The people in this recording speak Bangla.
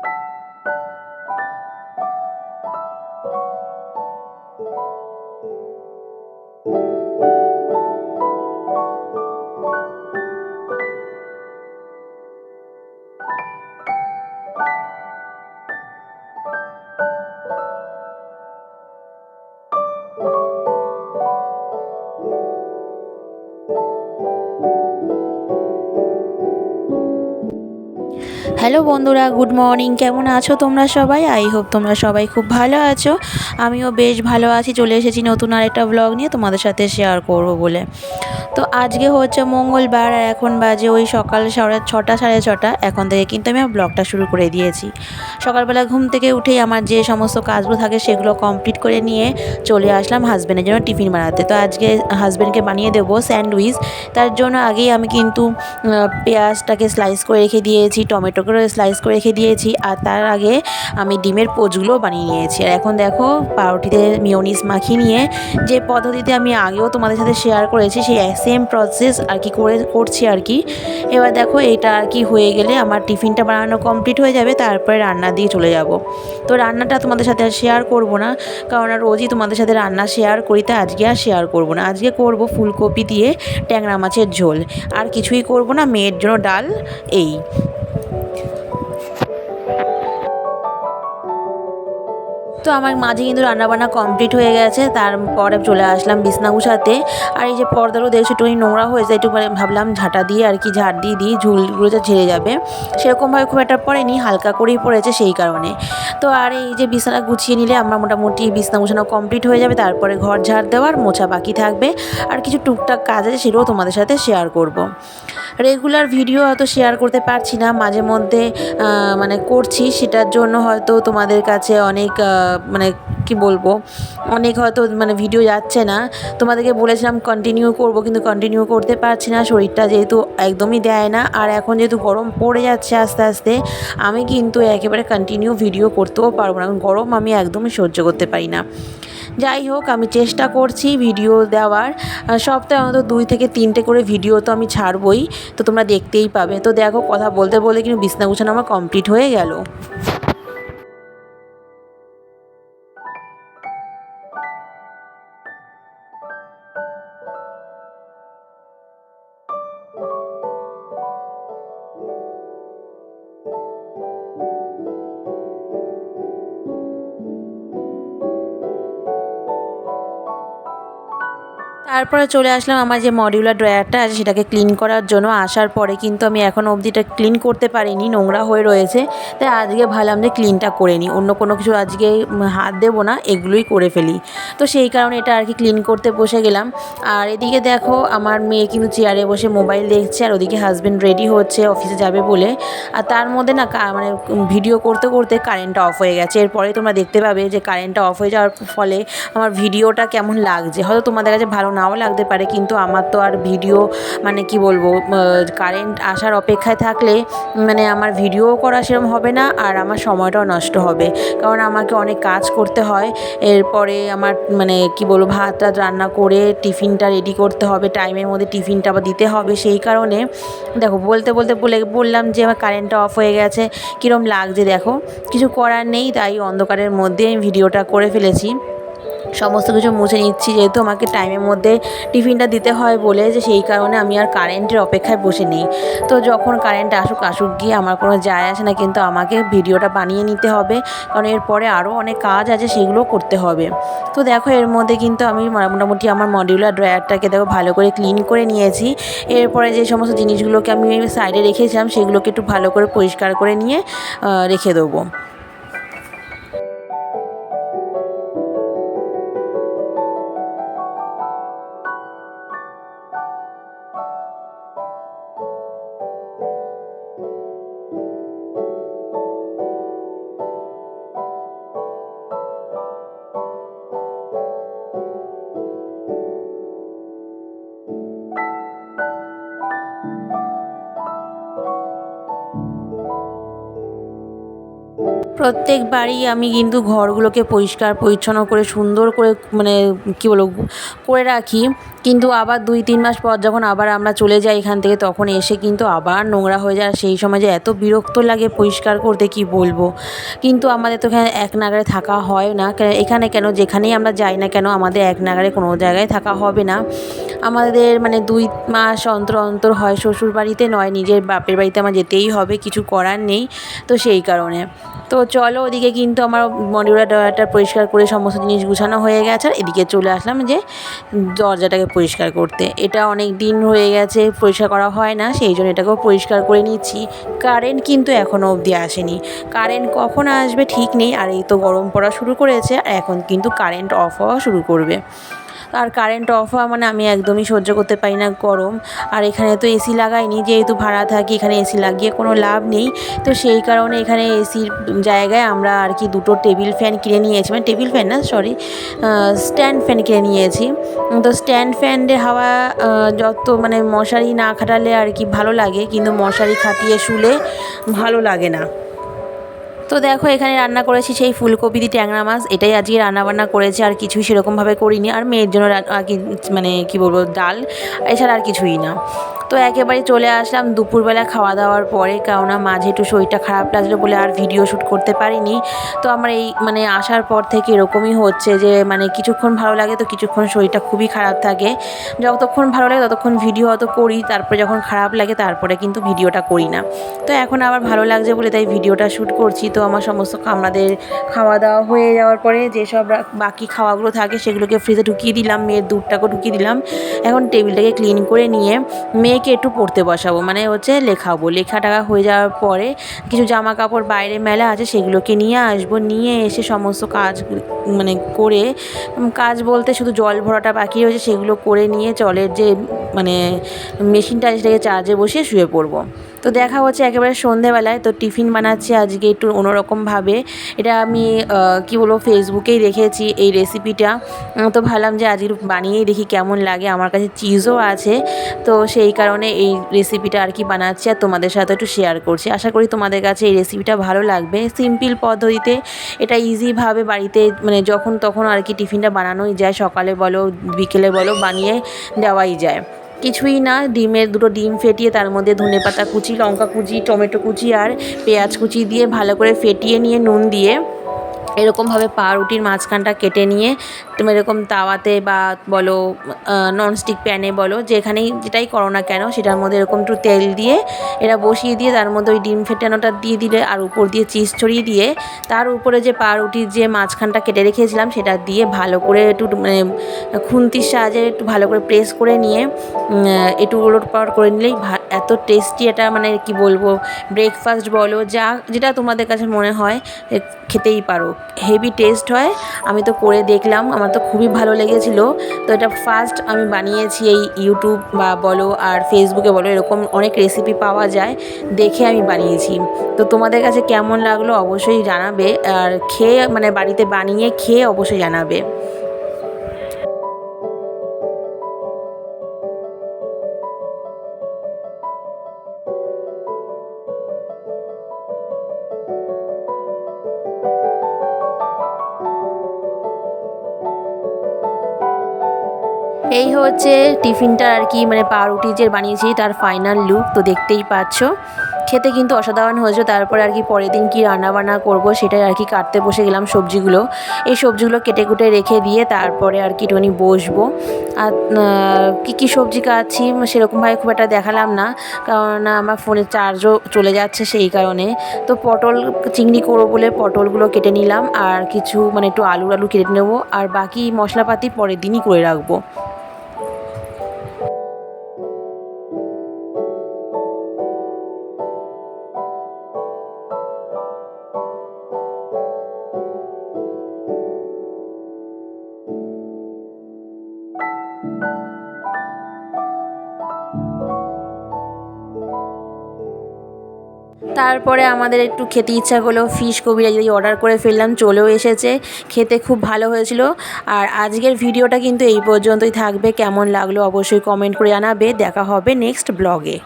you হ্যালো বন্ধুরা, গুড মর্নিং। কেমন আছো তোমরা সবাই? আই হোপ তোমরা সবাই খুব ভালো আছো। আমিও বেশ ভালো আছি। চলে এসেছি নতুন আর একটা ব্লগ নিয়ে তোমাদের সাথে শেয়ার করব বলে। তো আজকে হচ্ছে মঙ্গলবার আর এখন বাজে ওই সকাল সাড়ে ছটা সাড়ে ছটা। এখন থেকে কিন্তু আমি ব্লগটা শুরু করে দিয়েছি। সকালবেলা ঘুম থেকে উঠেই আমার যে সমস্ত কাজগুলো থাকে সেগুলো কমপ্লিট করে নিয়ে চলে আসলাম হাজব্যান্ডের জন্য টিফিন বানাতে। তো আজকে হাজব্যান্ডকে বানিয়ে দেবো স্যান্ডউইচ। তার জন্য আগেই আমি কিন্তু পেঁয়াজটাকে স্লাইস করে রেখে দিয়েছি টমেটো করে স্লাইস করে রেখে দিয়েছি আর তার আগে আমি ডিমের পোচগুলো বানিয়ে নিয়েছি। আর এখন দেখো পাউরুটিতে মিওনিস মাখিয়ে নিয়ে যে পদ্ধতিতে আমি আগেও তোমাদের সাথে শেয়ার করেছি সেই সেম প্রসেস আর কি করে, করছি আর কি এবার দেখো এটা আর কি হয়ে গেলে আমার টিফিনটা বানানো কমপ্লিট হয়ে যাবে, তারপরে রান্না দিয়ে চলে যাব। তো রান্নাটা তোমাদের সাথে আর শেয়ার করব না, কারণ রোজই তোমাদের সাথে রান্না শেয়ার করি তাই আজকে আর শেয়ার করব না। আজকে করব ফুলকপি দিয়ে ট্যাংরা মাছের ঝোল। আর কিছুই করব না, মেয়ের জন্য ডাল এই। তো আমার মাঝে কিন্তু রান্নাবান্না কমপ্লিট হয়ে গেছে। তারপরে চলে আসলাম বিছনা গুছাতে আর এই যে পর্দারও দেখছি একটু নোংরা হয়েছে একটু মানে ভাবলাম ঝাঁটা দিয়ে আর কি ঝাড় দিয়ে দিই, ঝুলগুলো যে ঝেড়ে যাবে। সেরকমভাবে খুব একটা পড়েনি, হালকা করেই পড়েছে সেই কারণে। তো আর এই যে বিছানা গুছিয়ে নিলে আমার মোটামুটি বিছনা গুছানো কমপ্লিট হয়ে যাবে, তারপরে ঘর ঝাড় দেওয়ার মোছা বাকি থাকবে। আর কিছু টুকটাক কাজ আছে সেগুলোও তোমাদের সাথে শেয়ার করব। রেগুলার ভিডিও হয়তো শেয়ার করতে পারছি না, মাঝে মধ্যে মানে করছি, সেটার জন্য হয়তো তোমাদের কাছে অনেক মানে কি বলব, অনেক হয়তো মানে ভিডিও যাচ্ছে না। তোমাদেরকে বলেছিলাম কন্টিনিউ করব, কিন্তু কন্টিনিউ করতে পারছি না। শরীরটা যেহেতু একদমই দেয় না, আর এখন যেহেতু গরম পড়ে যাচ্ছে আস্তে আস্তে, আমি কিন্তু একেবারে কন্টিনিউ ভিডিও করতেও পারব না। গরম আমি একদমই সহ্য করতে পারি না। যাই হোক, আমি চেষ্টা করছি ভিডিও দেওয়ার। সপ্তাহে অন্তত দুই থেকে তিনটে করে ভিডিও তো আমি ছাড়বই, তো তোমরা দেখতেই পাবে। তো দেখো, কথা বলতে বলে কিন্তু বিছনা গুছানো আমার কমপ্লিট হয়ে গেল। তারপরে চলে আসলাম আমার যে মডিউলার ড্রয়ারটা আছে সেটাকে ক্লিন করার জন্য। আসার পরে কিন্তু আমি এখন অবধিটা ক্লিন করতে পারিনি, নোংরা হয়ে রয়েছে। তাই আজকে ভাবলাম যে ক্লিনটা করে নিই। অন্য কোনো কিছু আজকে হাত দেবো না, এগুলোই করে ফেলি। তো সেই কারণে এটা আর কি ক্লিন করতে বসে গেলাম। আর এদিকে দেখো, আমার মেয়ে কিন্তু চেয়ারে বসে মোবাইল দেখছে, আর ওদিকে হাজব্যান্ড রেডি হচ্ছে অফিসে যাবে বলে। আর তার মধ্যে না মানে ভিডিও করতে করতে কারেন্টটা অফ হয়ে গেছে। এরপরে তোমরা দেখতে পাবে যে কারেন্টটা অফ হয়ে যাওয়ার ফলে আমার ভিডিওটা কেমন লাগছে। হয়তো তোমাদের কাছে ভালো নাও লাগতে পারে, কিন্তু আমার তো আর ভিডিও মানে কি বলব কারেন্ট আসার অপেক্ষায় থাকলে মানে আমার ভিডিও করা সেরকম হবে না আর আমার সময়টাও নষ্ট হবে। কারণ আমাকে অনেক কাজ করতে হয়, এরপরে আমার মানে কি বলব, ভাত টাত রান্না করে টিফিনটা রেডি করতে হবে টাইমের মধ্যে টিফিনটা আবার দিতে হবে, সেই কারণে, দেখো, বলতে বলতে বলে, বললাম যে আমার কারেন্টটা অফ হয়ে গেছে কীরকম লাগছে দেখো, কিছু করার নেই, তাই অন্ধকারের মধ্যে আমি ভিডিওটা করে ফেলেছি। সমস্ত কিছু মুছে নিচ্ছি, যেহেতু আমাকে টাইমের মধ্যে টিফিনটা দিতে হয় বলে যে সেই কারণে আমি আর কারেন্টের অপেক্ষায় বসে নেই। তো যখন কারেন্ট আসুক আসুক গিয়ে আমার কোনো যায় আসে না, কিন্তু আমাকে ভিডিওটা বানিয়ে নিতে হবে। কারণ এরপরে আরও অনেক কাজ আছে সেগুলো করতে হবে। তো দেখো, এর মধ্যে কিন্তু আমি মোটামুটি আমার মডিউলার ড্রয়ারটাকে দেখো ভালো করে ক্লিন করে নিয়েছি। এরপরে যে সমস্ত জিনিসগুলোকে আমি সাইডে রেখেছিলাম, সেগুলোকে একটু ভালো করে পরিষ্কার করে নিয়ে রেখে দেবো। প্রত্যেকবারই আমি কিন্তু ঘরগুলোকে পরিষ্কার, পরিচ্ছন্ন করে, সুন্দর করে মানে কী বলব, করে রাখি। কিন্তু আবার দুই, তিন মাস পর যখন আবার আমরা চলে যাই এখান থেকে, তখন এসে কিন্তু আবার নোংরা হয়ে যায়। সেই সময় যে এত বিরক্ত লাগে পরিষ্কার করতে, কি বলব? কিন্তু আমাদের তো এখানে এক নাগারে থাকা হয় না। এখানে কেন, যেখানেই আমরা যাই না কেন, আমাদের এক নাগারে কোনো জায়গায় থাকা হবে না। আমাদের মানে দুই মাস অন্তর অন্তর হয়। শ্বশুর বাড়িতে নয়, নিজের বাপের বাড়িতে আমার যেতেই হবে, কিছু করার নেই। তো সেই কারণে। তো চলো ওদিকে কিন্তু আমার মডিউলার ড্রয়ারটা পরিষ্কার করে সমস্ত জিনিস গুছানো হয়ে গেছে। আর এদিকে চলে আসলাম যে দরজাটাকে পরিষ্কার করতে। এটা অনেক দিন হয়ে গেছে, পরিষ্কার করা হয় না, সেই জন্য এটাকেও পরিষ্কার করে নিচ্ছি। কারেন্ট কিন্তু এখনও অবধি আসেনি। কারেন্ট কখন আসবে ঠিক নেই, আর এই তো গরম পড়া শুরু করেছে, আর এখন কিন্তু কারেন্ট অফ হওয়া শুরু করবে। আর কারেন্ট অফ হওয়া মানে আমি একদমই সহ্য করতে পারি না গরম। আর এখানে তো এসি লাগাইনি, যেহেতু ভাড়া থাকি, এখানে এসি লাগিয়ে কোনো লাভ নেই। তো সেই কারণে এখানে এসির জায়গায় আমরা আর কি দুটো টেবিল ফ্যান কিনে নিয়েছি। মানে টেবিল ফ্যান না সরি স্ট্যান্ড ফ্যান কিনে নিয়েছি। তো স্ট্যান্ড ফ্যানের হাওয়া যত মানে মশারি না খাটালে আর কি ভালো লাগে, কিন্তু মশারি খাটিয়ে শুলে ভালো লাগে না। তো দেখো, এখানে রান্না করেছি সেই ফুলকপি দিয়ে ট্যাংরা মাছ। এটাই আজকে রান্না বান্না করেছি, আর কিছুই সেরকমভাবে করিনি। আর মেয়ের জন্য মানে কি বলব, ডাল। এছাড়া আর কিছুই না। তো একেবারে চলে আসলাম দুপুরবেলা খাওয়া দাওয়ার পরে, কেননা মাঝে একটু শরীরটা খারাপ লাগল বলে আর ভিডিও শ্যুট করতে পারিনি। তো আমার এই মানে আসার পর থেকে এরকমই হচ্ছে যে মানে কিছুক্ষণ ভালো লাগে তো কিছুক্ষণ শরীরটা খুবই খারাপ থাকে। যতক্ষণ ভালো লাগে ততক্ষণ ভিডিও অত করি, তারপরে যখন খারাপ লাগে তারপরে কিন্তু ভিডিওটা করি না। তো এখন আবার ভালো লাগছে বলে তাই ভিডিওটা শ্যুট করছি। তো আমার সমস্ত আমাদের খাওয়া দাওয়া হয়ে যাওয়ার পরে যেসব বাকি খাওয়াগুলো থাকে সেগুলোকে ফ্রিজে ঢুকিয়ে দিলাম, মেয়ের দুধটাকেও ঢুকিয়ে দিলাম। এখন টেবিলটাকে ক্লিন করে নিয়ে মেয়েকে একটু পড়তে বসাবো। মানে হচ্ছে লেখাবো। লেখা টাকা হয়ে যাওয়ার পরে কিছু জামা কাপড় বাইরে মেলা আছে সেগুলোকে নিয়ে আসব। নিয়ে এসে সমস্ত কাজ মানে করে কাজ বলতে শুধু জল ভরাটা বাকি রয়েছে সেগুলো করে নিয়ে জলের যে মানে মেশিনটা সেটাকে চার্জে বসিয়ে শুয়ে পড়ব। তো দেখা হচ্ছে একেবারে সন্ধেবেলায়, তো টিফিন বানাচ্ছি আজকে একটু অন্যরকমভাবে। এটা আমি কি বলব ফেসবুকেই দেখেছি এই রেসিপিটা তো ভাবলাম যে আজকে বানিয়েই দেখি কেমন লাগে। আমার কাছে চিজও আছে। তো সেই কারণে এই রেসিপিটা আর কি বানাচ্ছি আর তোমাদের সাথে একটু শেয়ার করছি। আশা করি তোমাদের কাছে এই রেসিপিটা ভালো লাগবে। সিম্পল পদ্ধতিতে এটা ইজিভাবে বাড়িতে মানে যখন তখন আর কি টিফিনটা বানানোই যায়। সকালে বলো, বিকেলে বলো, বানিয়ে দেওয়াই যায়। কিছুই না, ডিমের দুটো ডিম ফেটিয়ে তার মধ্যে ধনে পাতা কুচি, লঙ্কা কুচি, টমেটো কুচি আর পেঁয়াজ কুচি দিয়ে ভালো করে ফেটিয়ে নিয়ে নুন দিয়ে এরকমভাবে পাউরুটির মাঝখানটা কেটে নিয়ে তুমি এরকম তাওয়াতে বা বলো ননস্টিক প্যানে বলো, যেখানেই যেটাই করো না কেন, সেটার মধ্যে এরকম একটু তেল দিয়ে এরা বসিয়ে দিয়ে তার মধ্যে ওই ডিম ফেটানোটা দিয়ে দিলে আর উপর দিয়ে চিজ ছড়িয়ে দিয়ে তার উপরে যে পাউরুটির যে মাঝখানটা কেটে রেখেছিলাম, সেটা দিয়ে ভালো করে একটু মানে খুন্তির সাহায্যে একটু ভালো করে প্রেস করে নিয়ে একটু ওলট পালট করে নিলেই এত টেস্টি এটা মানে কি বলব ব্রেকফাস্ট বলো, যা, যেটা তোমাদের কাছে মনে হয় খেতেই পারো। হেভি টেস্ট হয়। আমি তো করে দেখলাম, আমার তো খুবই ভালো লেগেছিলো। তো এটা ফার্স্ট আমি বানিয়েছি এই ইউটিউব বা বলো আর ফেসবুকে বলো, এরকম অনেক রেসিপি পাওয়া যায়। দেখে আমি বানিয়েছি। তো তোমাদের কাছে কেমন লাগল অবশ্যই জানাবে। আর খেয়ে মানে বাড়িতে বানিয়ে খেয়ে অবশ্যই জানাবে। এই হচ্ছে টিফিনটা আর কি মানে পাউরুটি যে বানিয়েছি তার ফাইনাল লুক তো দেখতেই পাচ্ছ। খেতে কিন্তু অসাধারণ হয়েছে, তারপরে আর কি পরের দিন কী রান্নাবান্না করব সেটাই আর কি কাটতে বসে গেলাম সবজিগুলো। এই সবজিগুলো কেটে কুটে রেখে দিয়ে তারপরে আর কি একটুখানি বসবো। আর কী কী সবজি কাটছি সেরকমভাবে খুব একটা দেখালাম না, কারণ আমার ফোনে চার্জও চলে যাচ্ছে সেই কারণে। তো পটল চিংড়ি করব বলে পটলগুলো কেটে নিলাম, আর কিছু মানে একটু আলু আলু কেটে নেব, আর বাকি মশলাপাতি পরের দিনই করে রাখব। তারপরে আমাদের একটু খেতে ইচ্ছা করল ফিশ কবিরা যদি অর্ডার করে ফেললাম, চলেও এসেছে। খেতে খুব ভালো হয়েছিল। আর আজকের ভিডিওটা কিন্তু এই পর্যন্তই থাকবে। কেমন লাগল অবশ্যই কমেন্ট করে জানাবে। দেখা হবে নেক্সট ব্লগে